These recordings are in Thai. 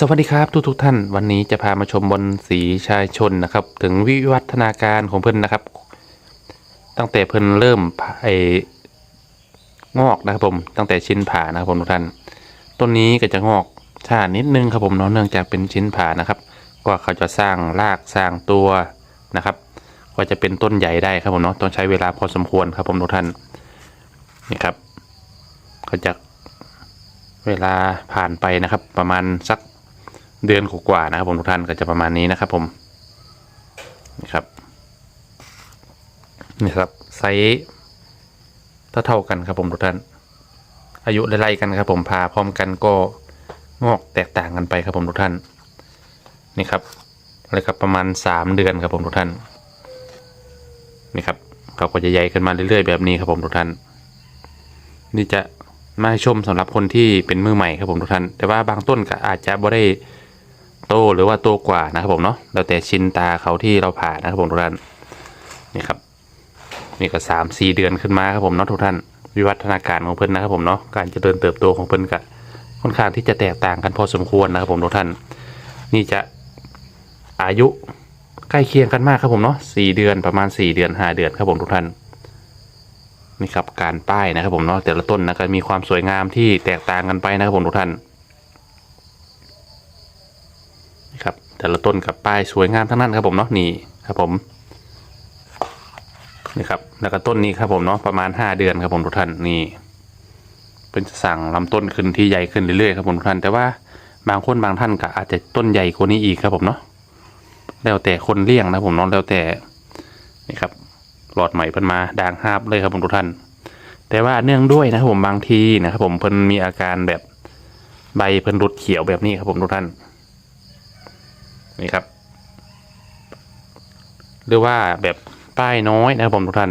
สวัสดีครับทุกทุกท่านวันนี้จะพามาชมบนสีชายชนนะครับ ถึงวิวัฒนาการของเพิ่นนะครับ ตั้งแต่เพิ่นเริ่มไองอกนะครับผมตั้งแต่ชิ้นผ่านะครับผมทุกท่านต้นนี้ก็จะงอกช้านิดนึงครับผมเนาะเนื่องจากเป็นชิ้นผ่านะครับกว่าเขาจะสร้างรากสร้างตัวนะครับกว่าจะเป็นต้นใหญ่ได้ครับผมเนาะต้องใช้เวลาพอสมควรครับผมทุกท่านนี่ครับก็จะเวลาผ่านไปนะครับ ประมาณสัก เดือนกว่าๆนะครับผมทุกท่านก็จะประมาณนี้นะครับผมนี่ครับนี่ครับไซส์เท่าๆกันครับผมทุกท่าน อายุไล่ๆกันครับผมพาพร้อมกันก็งอกแตกต่างกันไปครับผมทุกท่านนี่ครับอะไรครับประมาณสามเดือนครับผมทุกท่านนี่ครับเขาก็จะใหญ่ขึ้นมาเรื่อยๆแบบนี้ครับผมทุกท่าน นี่จะมาให้ชมสำหรับคนที่เป็นมือใหม่ครับผมทุกท่าน แต่ว่าบางต้นก็อาจจะบ่ได้ โตหรือว่าโตกว่านะครับผมเนาะแล้วแต่ชินตาเขาที่เราผ่านะครับผมทุกท่านนี่ครับนี่ก็สามสี่เดือนขึ้นมาครับผมเนาะทุกท่านวิวัฒนาการของเพิ่นนะครับผมเนาะการเจริญเติบโตของเพิ่นก็ค่อนข้างที่จะแตกต่างกันพอสมควรนะครับผมทุกท่าน นี่จะอายุใกล้เคียงกันมากครับผมเนาะสี่เดือนประมาณสี่เดือนห้าเดือนครับผมทุกท่านนี่ครับการป้ายนะครับผมเนาะแต่ละต้นนะก็มีความสวยงามที่แตกต่างกันไปนะครับผมทุกท่านนี่ครับ แต่ละต้นกับป้ายสวยงามทั้งนั้นครับผมเนาะนี่ครับผมนี่ครับแล้วก็ต้นนี้ครับผมเนาะประมาณห้าเดือนครับผมทุกท่านนี่เป็นจะสั่งลำต้นขึ้นที่ใหญ่ขึ้นเรื่อยๆครับผมทุกท่านแต่ว่าบางคนบางท่านก็อาจจะต้นใหญ่กว่านี้อีกครับผมเนาะแล้วแต่คนเลี้ยงนะผมเนาะแล้วแต่นี่ครับหลอดใหม่เพิ่นมาด่างฮาบเลยครับผมทุกท่าน แต่ว่าเนื่องด้วยนะครับผมบางทีนะครับผมเพิ่นมีอาการแบบใบเพิ่นรุดเขียวแบบนี้ครับผมทุกท่าน นี่ครับ หรือว่าแบบป้ายน้อยนะครับผมทุกท่าน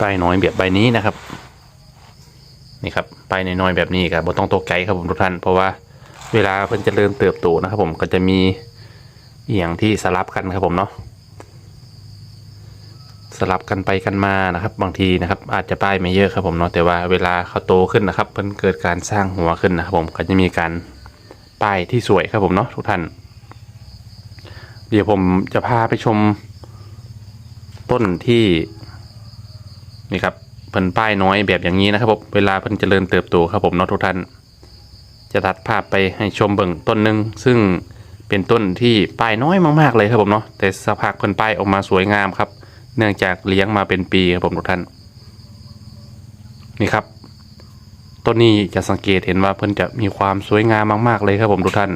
ป้ายน้อยแบบใบนี้นะครับ นี่ครับป้ายน้อยแบบนี้ครับบ่ต้องตกใจครับผมทุกท่าน เพราะว่าเวลาเพิ่นเจริญเติบโตนะครับ ผมก็จะมีเอียงที่สลับกันครับผมเนาะสลับกันไปกันมานะครับ บางทีนะครับ อาจจะป้ายไม่เยอะครับผมเนาะแต่ว่าเวลาเขาโตขึ้นนะครับ เพิ่นเกิดการสร้างหัวขึ้นนะครับ ผมก็จะมีการ ป้ายที่สวยครับผมเนาะทุกท่าน เดี๋ยวผมจะพาไปชมต้นที่นี่ครับเพิ่นป้ายน้อยแบบอย่างนี้นะครับผมเวลาเพิ่นเจริญเติบโตครับผมเนาะทุกท่าน จะตัดภาพไปให้ชมเบิ่งต้นหนึ่งซึ่งเป็นต้นที่ป้ายน้อยมากๆเลยครับผมเนาะแต่สักพักเพิ่นป้ายออกมาสวยงามครับ เนื่องจากเลี้ยงมาเป็นปีครับผมทุกท่าน นี่ครับ ต้นนี้จะสังเกตเห็นว่าเพิ่นจะมีความสวยงามมาก ๆ เลยครับผมทุกท่าน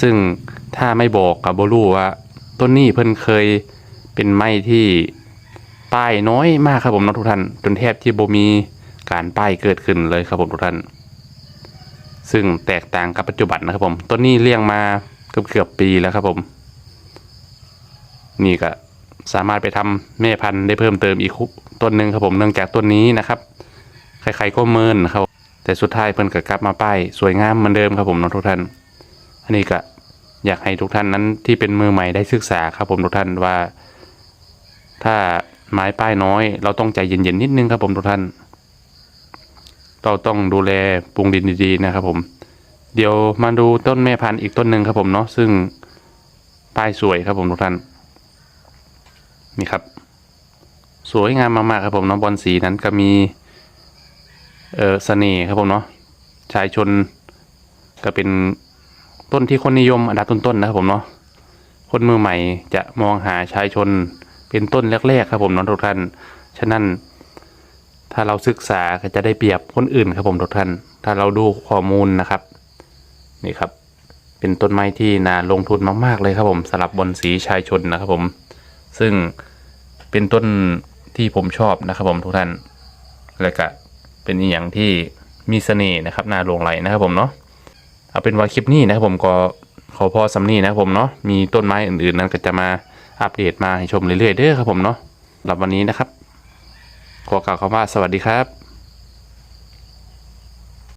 ซึ่งถ้าไม่บอกกับโบลูว่า ต้นนี้เพิ่นเคยเป็นไม้ที่ป้ายน้อยมากครับผมนะทุกท่าน จนแทบที่โบมีการป้ายเกิดขึ้นเลยครับผมทุกท่าน ซึ่งแตกต่างกับปัจจุบันนะครับผม ต้นนี้เลี้ยงมาเกือบเกือบปีแล้วครับผม นี่ก็สามารถไปทำแม่พันธุ์ได้เพิ่มเติมอีกต้นหนึ่งครับผมเนื่องจากต้นนี้นะครับ ใครๆก็เมินครับ แต่สุดท้ายเพิ่นก็กลับมาป้ายสวยงามเหมือนเดิมครับผมน้องทุกท่าน อันนี้ก็อยากให้ทุกท่านนั้นที่เป็นมือใหม่ได้ศึกษาครับผมทุกท่านว่า ถ้าไม้ป้ายน้อย เราต้องใจเย็นๆนิดนึงครับผมทุกท่าน เราต้องดูแลปรุงดินดีๆนะครับผม เดี๋ยวมาดูต้นแม่พันธุ์อีกต้นหนึ่งครับผมเนาะซึ่งป้ายสวยครับผมทุกท่านนี่ครับ สวยงามมากๆครับผมเนาะบอลสีนั้นก็มี เออเสน่ห์ครับผมเนาะชายชนก็เป็นต้นที่คนนิยมอันดับต้นๆนะครับผมเนาะคนมือใหม่จะมองหาชายชนเป็นต้นแรกๆครับผมเนาะทุกท่าน ฉะนั้น ถ้าเราศึกษาก็จะได้เปรียบคนอื่นครับผมทุกท่าน ถ้าเราดูข้อมูลนะครับ นี่ครับ เป็นต้นไม้ที่น่าลงทุนมากๆเลยครับผมสำหรับบอลสีชายชนนะครับผม ซึ่งเป็นต้นที่ผมชอบนะครับผมทุกท่านแล้วก็ เป็นอหย่างที่มีเสน่ห์นะครับน่าหลงไหลนะครับผมเนาะเอาเป็นว่าคลิปนี้นะครับผมก็ขอพอสำนีนะครับผมเนาะมีต้นไม้อื่นๆนั้นก็จะมาอัปเดตมาให้ชมเรื่อยๆเด้อครับผมเนาะสำหรับวันนี้นะครับ ขอกล่าวคำว่าสวัสดีครับ